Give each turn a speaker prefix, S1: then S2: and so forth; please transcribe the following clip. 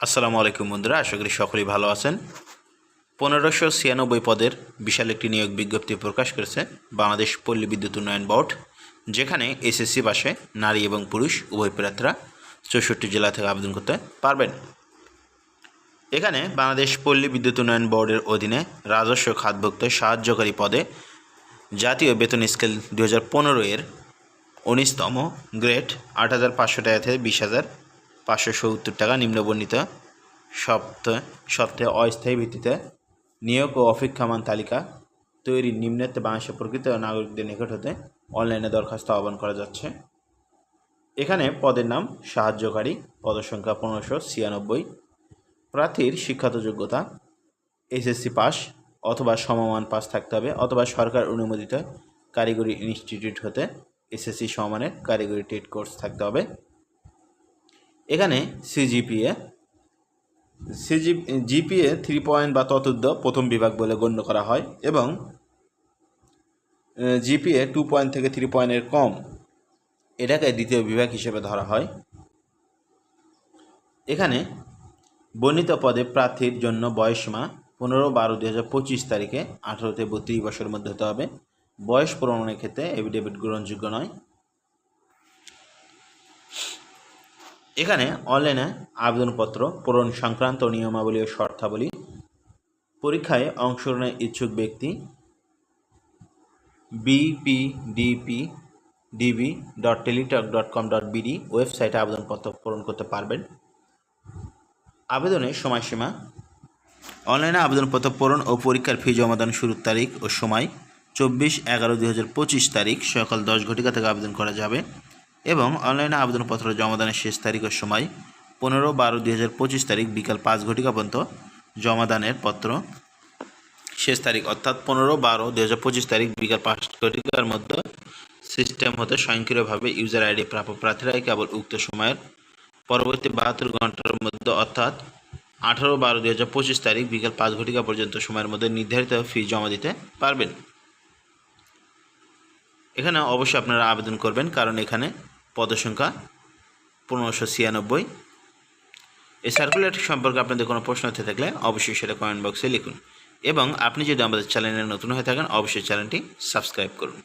S1: আসসালামু আলাইকুম বন্ধুরা, আশা করি সকলেই ভালো আছেন। পনেরোশো ছিয়ানব্বই পদের বিশাল একটি নিয়োগ বিজ্ঞপ্তি প্রকাশ করেছে বাংলাদেশ পল্লী বিদ্যুৎ উন্নয়ন বোর্ড, যেখানে এসএসসি পাশে নারী এবং পুরুষ উভয় প্রার্থীরা চৌষট্টি জেলা থেকে আবেদন করতে পারবেন। এখানে বাংলাদেশ পল্লী বিদ্যুৎ উন্নয়ন বোর্ডের অধীনে রাজস্ব খাতভুক্ত সাহায্যকারী পদে জাতীয় বেতন স্কেল দু হাজার পনেরো এর উনিশতম গ্রেড আট হাজার পাঁচশো টাকা থেকে বিশ হাজার পাঁচশো সত্তর টাকা নিম্নবর্ণিত সপ্তাহে সপ্তাহে অস্থায়ী ভিত্তিতে নিয়োগ ও অপেক্ষামান তালিকা তৈরি নিম্নেতে বাংলাদেশের প্রকৃত নাগরিকদের নিকট হতে অনলাইনে দরখাস্ত আহ্বান করা যাচ্ছে। এখানে পদের নাম, সাহায্যকারী, পদসংখ্যা পনেরোশো ছিয়ানব্বই, প্রার্থীর শিক্ষাত যোগ্যতা, এসএসসি পাস অথবা সমমান পাস থাকতে হবে অথবা সরকার অনুমোদিত কারিগরি ইনস্টিটিউট হতে এসএসসি সমানের কারিগরি টেট কোর্স থাকতে হবে। এখানে CGPA CG GPA three point বা ততোর্ধ প্রথম বিভাগ বলে গণ্য করা হয় এবং জিপিএ টু পয়েন্ট থেকে থ্রি পয়েন্টের কম, এটাকে দ্বিতীয় বিভাগ হিসেবে ধরা হয়। এখানে বর্ণিত পদে প্রার্থীর জন্য বয়সীমা পনেরো বারো দু হাজার পঁচিশ তারিখে আঠারো থেকে বত্রিশ বছরের মধ্যে হতে হবে। বয়স প্রমাণের ক্ষেত্রে এভিডেভিট গ্রহণযোগ্য নয়। এখানে অনলাইনে আবেদনপত্র, পূরণ সংক্রান্ত নিয়মাবলী ও শর্তাবলী, পরীক্ষায় অংশগ্রহণের ইচ্ছুক ব্যক্তি BPDP DB dot Teletalk dot com dot BD ওয়েবসাইটে আবেদনপত্র পূরণ করতে পারবেন। আবেদনের সময়সীমা অনলাইনে আবেদনপত্র পূরণ ও পরীক্ষার ফি জমাদান শুরুর তারিখ ও সময় চব্বিশ এগারো দুই তারিখ সকাল দশ ঘটিকা থেকে আবেদন করা যাবে। এবং অনলাইনে আবেদনপত্র জমাদানের শেষ তারিখের সময় পনেরো বারো দুই হাজার পঁচিশ তারিখ বিকাল পাঁচ ঘটিকা পর্যন্ত জমাদানের পত্র শেষ তারিখ, অর্থাৎ পনেরো বারো দুই হাজার পঁচিশ তারিখ বিকাল পাঁচ ঘটিকার মধ্যে সিস্টেম হতে স্বয়ংক্রিয়ভাবে ইউজার আইডি প্রাপ্য প্রার্থীরাই কেবল উক্ত সময়ের পরবর্তী বাহাত্তর ঘণ্টার মধ্যে, অর্থাৎ আঠারো বারো দুই হাজার পঁচিশ তারিখ বিকাল পাঁচ ঘটিকা পর্যন্ত সময়ের মধ্যে নির্ধারিত ফি জমা দিতে পারবেন। এখানে অবশ্যই আপনারা আবেদন করবেন, কারণ এখানে পদসংখ্যা পনেরোশো ছিয়ানব্বই। এই সার্কুলারটি সম্পর্কে আপনাদের কোনো প্রশ্ন থেকে থাকলে অবশ্যই সেটা কমেন্ট বক্সে লিখুন। এবং আপনি যদি আমাদের চ্যানেলে নতুন হয়ে থাকেন, অবশ্যই চ্যানেলটি সাবস্ক্রাইব করুন।